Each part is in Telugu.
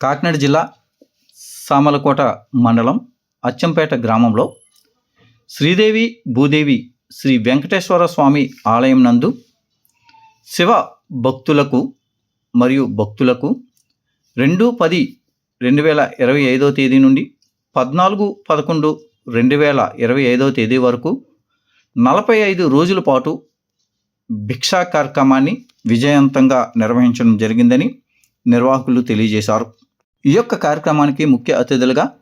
కాకినాడ జిల్లా సామలకోట మండలం అచ్చంపేట గ్రామంలో శ్రీదేవి భూదేవి శ్రీ వెంకటేశ్వర స్వామి ఆలయం నందు శివ భక్తులకు మరియు భక్తులకు రెండు పది రెండు వేల ఇరవై ఐదో తేదీ నుండి పద్నాలుగు పదకొండు రెండు వేల ఇరవై ఐదో తేదీ వరకు నలభై ఐదు రోజుల పాటు భిక్షా కార్యక్రమాన్ని విజయవంతంగా నిర్వహించడం జరిగిందని నిర్వాహకులు తెలియజేశారు. ఈ యొక్క కార్యక్రమానికి ముఖ్య అతిథులుగా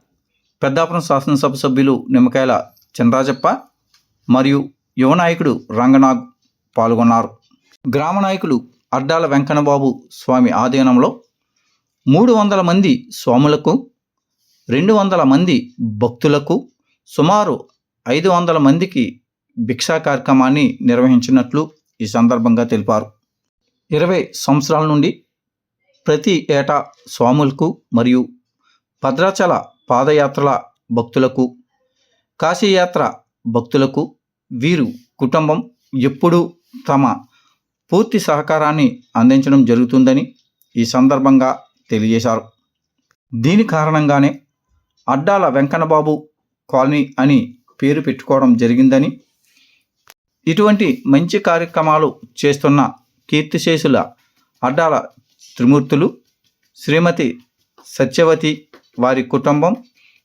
పెద్దాపురం శాసనసభ సభ్యులు నిమ్మకాయల చంద్రాజప్ప మరియు యువ నాయకుడు రంగనాగ్ పాల్గొన్నారు. గ్రామ నాయకులు అడ్డాల వెంకన్నబాబు స్వామి ఆధీనంలో మూడు వందల మంది స్వాములకు రెండు వందల మంది భక్తులకు సుమారు ఐదు వందల మందికి భిక్షా కార్యక్రమాన్ని నిర్వహించినట్లు ఈ సందర్భంగా తెలిపారు. ఇరవై సంవత్సరాల నుండి ప్రతి ఏటా స్వాములకు మరియు భద్రాచల పాదయాత్రల భక్తులకు కాశీయాత్ర భక్తులకు వీరు కుటుంబం ఎప్పుడూ తమ పూర్తి సహకారాన్ని అందించడం జరుగుతుందని ఈ సందర్భంగా తెలియజేశారు. దీని కారణంగానే అడ్డాల వెంకన్నబాబు కాలనీ అని పేరు పెట్టుకోవడం జరిగిందని ఇటువంటి మంచి కార్యక్రమాలు చేస్తున్న కీర్తిశేషుల అడ్డాల త్రిమూర్తులు శ్రీమతి సత్యవతి వారి కుటుంబం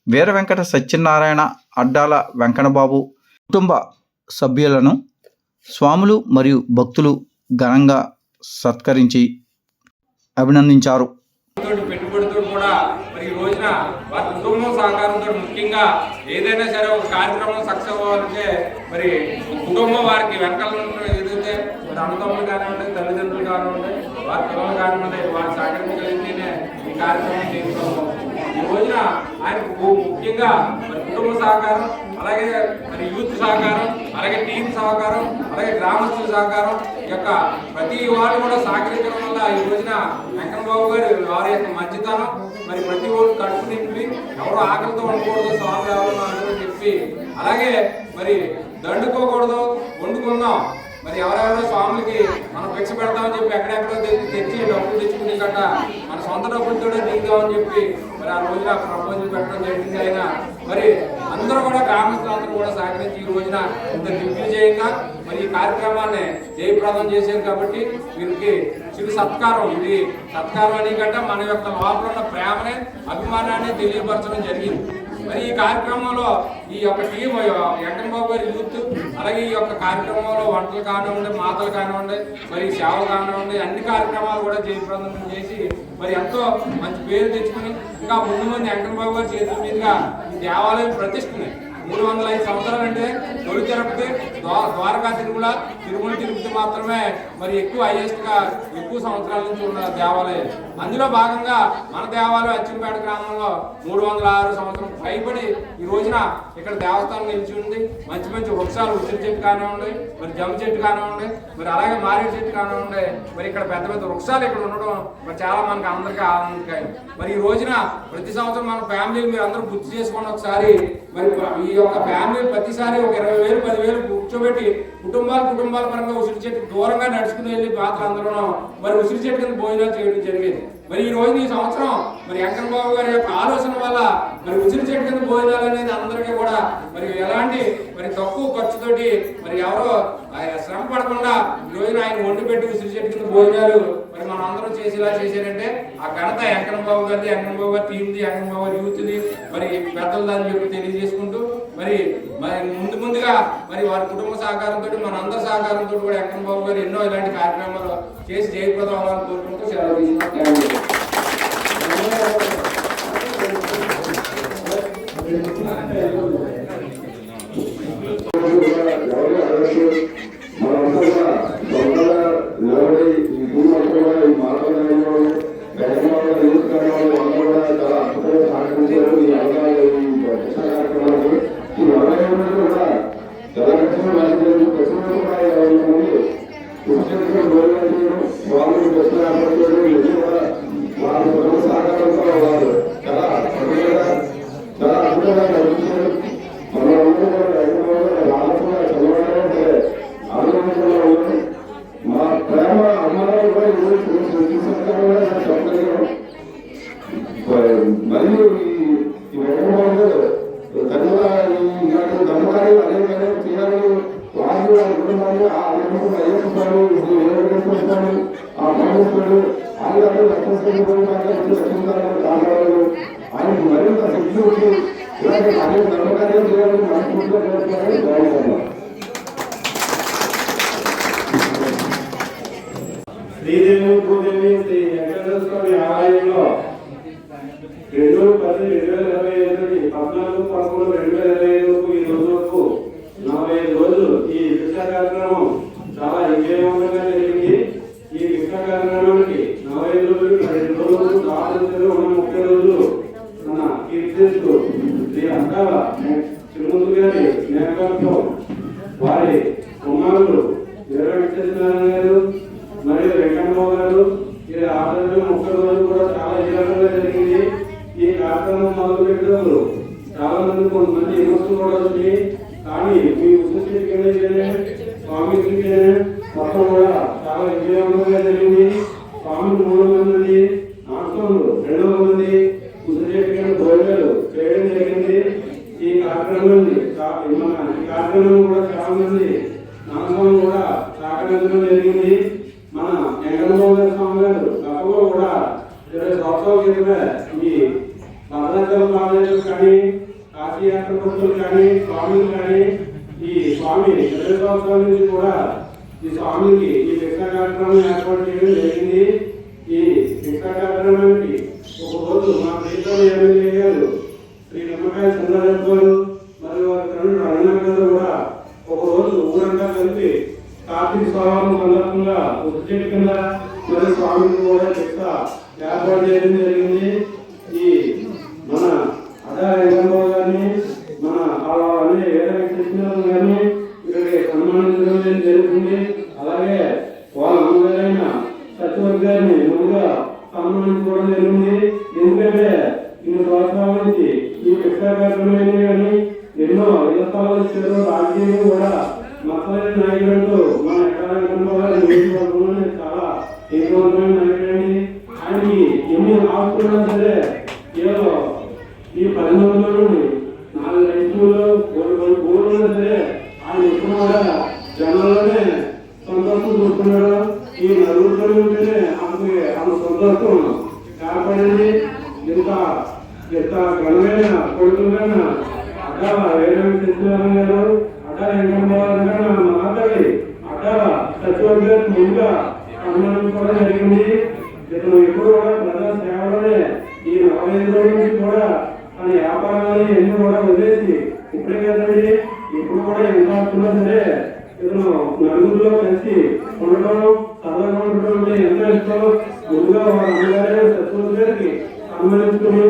వీర వెంకట సత్యనారాయణ అడ్డాల వెంకటబాబు కుటుంబ సభ్యులను స్వాములు మరియు భక్తులు ఘనంగా సత్కరించి అభినందించారు. పెట్టుబడితో కూడా మరి ఈ రోజున వారి కుటుంబం సహకారంతో ముఖ్యంగా ఏదైనా సరే ఒక కార్యక్రమం సక్సెస్ అవ్వాలంటే మరి కుటుంబం వారికి వెనకాల అన్నదమ్ములు కానివ్వండి తల్లిదండ్రులు కానివ్వండి వారి పిల్లలు కానివ్వండి వారి సహకరించగలిగితేనే ఈ కార్యక్రమం చేస్తున్నాం ఈ రోజున ఆయన ముఖ్యంగా మరి కుటుంబ సహకారం అలాగే మరి యూత్ సహకారం అలాగే టీం సహకారం అలాగే గ్రామస్తుల సహకారం ఈ యొక్క ప్రతి వాళ్ళు కూడా సహకరించడం వల్ల ఈ రోజున వెంకటబాబు గారు వారి యొక్క మంచితనం మరి ప్రతి ఒళ్ళు కడుపు నింపి ఎవరు ఆకలితో ఉండకూడదు స్వామి చెప్పి అలాగే మరి దండుకోకూడదు వండుకుందాం మరి ఎవరెవరో స్వాములకి మనం భిక్ష పెడతామని చెప్పి ఎక్కడెక్కడో తెచ్చి డబ్బులు తెచ్చుకునే కట్ట మన సొంత డబ్బులతోనే దిగుదామని చెప్పి మరి ఆ రోజున ప్రపోజల్ పెట్టడం జరిగింది ఆయన. మరి అందరూ కూడా గ్రామస్తులందరూ కూడా సహకరించి ఈ రోజున ఇంత దిగ్విజయంగా మరి ఈ కార్యక్రమాన్ని జయప్రదం చేశారు కాబట్టి వీరికి చిరు సత్కారం. ఇది సత్కారం అని కంటే మన యొక్క లోపల ఉన్న ప్రేమని అభిమానాన్ని తెలియపరచడం జరిగింది. మరి ఈ కార్యక్రమంలో ఈ యొక్క టీం వెంకట బాబు గారి యూత్ అలాగే ఈ యొక్క కార్యక్రమంలో వంటలు కానివ్వండి మాటలు కానివ్వండి మరి సేవ కానివ్వండి అన్ని కార్యక్రమాలు కూడా జయప్రదం చేసి మరి ఎంతో మంచి పేరు తెచ్చుకుని ఇంకా ముందు మంది వెంకట బాబు గారి చేతుల మీదుగా ఈ దేవాలయం ప్రతిష్టని మూడు వందల ఐదు సంవత్సరాలు అంటే తొలి తిరుపతి ద్వా- ద్వారకా తిరుమల తిరుమల తిరుపతి మాత్రమే మరి ఎక్కువ హైయెస్ట్గా ఎక్కువ సంవత్సరాల నుంచి ఉన్న దేవాలయం. అందులో భాగంగా మన దేవాలయం అచ్చింపేట గ్రామంలో మూడు వందల ఆరు సంవత్సరం పైబడి ఈ రోజున ఇక్కడ దేవస్థానం నిలిచి ఉంది. మంచి మంచి వృక్షాలు ఉసిరి చెట్టు కానివ్వండి మరి జమ చెట్టు కానివ్వండి మరి అలాగే మారేడు చెట్టు కానివ్వండి మరి ఇక్కడ పెద్ద పెద్ద వృక్షాలు ఇక్కడ ఉండడం మరి చాలా మనకి అందరికీ ఆనందకాయం మరి ఈ రోజున ప్రతి సంవత్సరం మన ఫ్యామిలీని మీరు అందరూ గుర్తు చేసుకోండి ఒకసారి మరి ఈ యొక్క ఫ్యామిలీ ప్రతిసారి ఒక ఇరవై వేలు పదివేలు కూర్చోబెట్టి కుటుంబాలు కుటుంబాల పరంగా ఉసిరి చెట్టు దూరంగా నడుచుకుని వెళ్ళి పాత్ర అందరం మరి ఉసిరి చెట్టు కింద భోజనాలు చేయడం జరిగేది. మరి ఈ రోజు ఈ సంవత్సరం మరి వెంకన్న బాబు గారి యొక్క ఆలోచన వల్ల మరి ఉసిరి చెట్టు కింద భోజనాలు అనేది అందరికీ కూడా మరి ఎలాంటి మరి తక్కువ ఖర్చుతోటి మరి ఎవరో ఆయన శ్రమ పడకుండా ఈ రోజున ఆయన వండి పెట్టి ఉసిరి చెట్టు కింద భోజనాలు మరి మనం అందరం చేసేలా చేశారంటే ఆ ఘనత వెంకన్న గారిది వెంకన్న బాబు గారి టీంది వెంకన్న గారి యూత్ది మరి పెద్దలు దాన్ని చెప్పి తెలియజేసుకుంటూ మరి మరి ముందు ముందుగా మరి వారి కుటుంబ సహకారంతో మన అందరి సహకారంతో కూడా వెంకన్న బాబు గారు ఎన్నో ఇలాంటి కార్యక్రమాలు చేసి జయప్రదం అవ్వాలని కోరుకుంటూ సెలవు తీసుకుంటున్నాను. ఆయన కాపాడారు ఆయనకు మరింత శక్తి ఉండి ఇలాంటి అనేక ధర్మకార్యం చేయాలని మనస్ఫూర్తిగా కోరుతున్నారని భావిస్తున్నాను శ్రీదేవి భూదేవి శ్రీ వెంకటేశ్వర స్వామి ఆలయంలో రెండు పది రెండు వేల ఇరవై ఐదు పద్నాలుగు పదకొండు రెండు వేల ఇరవై ఈ రోజు వరకు నలభై ఐదు రోజులు ఈ విశాఖ కార్యక్రమం చాలా విజయవంతంగా జరిగింది ఈ భిక్షా కార్యక్రమానికి నలభై ఐదు రోజులు పదిహేను రోజులు దాదాపు ఉన్న ముప్పై రోజులు మన కీర్తిస్తూ శ్రీ అంకాల తిరుమల గారి నేతృత్వం వారి కుమారులు వీర వెంకటేశ్వర గారు మరియు వెంకటరావు గారు ఈ ఆదరణ ముప్పై రోజులు కూడా చాలా విజయవంతంగా జరిగింది ఈ కార్యక్రమం మొదలు పెట్టినప్పుడు చాలా మంది కొంతమంది కూడా వచ్చింది కానీ మీ ఉద్దేశించే స్వామికి మొత్తం కూడా చాలా విజయవంతంగా జరిగింది. స్వామికి మూడు మంది ఉంది నాటకంలో రెండు మంది ఉద్దేశించిన భోజనాలు చేయడం జరిగింది. ఈ కార్యక్రమాన్ని మన ఈ కార్యక్రమం కూడా చాలా మంది నాటకం కూడా సహకరించడం జరిగింది. మన వెంకటబాబు స్వామి గారు గతంలో కూడా ఇరవై సంవత్సరాల క్రితమే ఈ భద్రాచలం కాలేజీలు కానీ కాశీయాత్ర భక్తులు కానీ స్వాములు కానీ ఈ స్వామి చంద్రబాబు స్వామి నుంచి కూడా ఈ స్వామికి ఈ భిక్షా కార్యక్రమం ఏర్పాటు చేయడం జరిగింది. ఈ భిక్షా కార్యక్రమానికి ఒక రోజు మా ప్రీతం ఎమ్మెల్యే గారు శ్రీ నిమ్మకాయ సుందరరావు గారు మరియు వారి తరుణుడు అరుణ గారు కూడా ఒక రోజు ఊరంతా కలిపి కార్తీక స్వామి సందర్భంగా ఉద్యోగ కింద మరియు స్వామికి కూడా భిక్ష ఏర్పాటు చేయడం జరిగింది ఈ మన అదా వెంకటరావు గారిని మన అన్ని వేరే కృష్ణరావు గారిని జనంలోనే సంతోషం చూస్తున్నాడు? ఈ నలుగురితో ఉంటేనే ఆమెకి ఆమె సంతోషం కాపాడండి. ఇంత ఇంత ఘనమైన కొడుకులైన అడ్డాల వేరే కృష్ణారాయణ గారు అడ్డాల వెంకటరావు గారు మాట్లాడి అడ్డాల సచివం గారు ముందుగా సన్మానించుకోవడం జరిగింది. ఇతను ఎప్పుడు కూడా ప్రజా సేవలోనే ఈ నలభై ఐదు రోజుల నుంచి కూడా తన వ్యాపారాన్ని ఎన్ని కూడా వదిలేసి ఇప్పటికే ఇప్పుడు కూడా ఎంత వస్తున్నా సరే ఏదైనా నలుగురిలో కలిసి ఉండడం చదవడం ఉండడం అంటే ఎంత ఇష్టం. ముందుగా వాళ్ళ అమ్మగారే సత్యం గారికి సన్మానించుకుని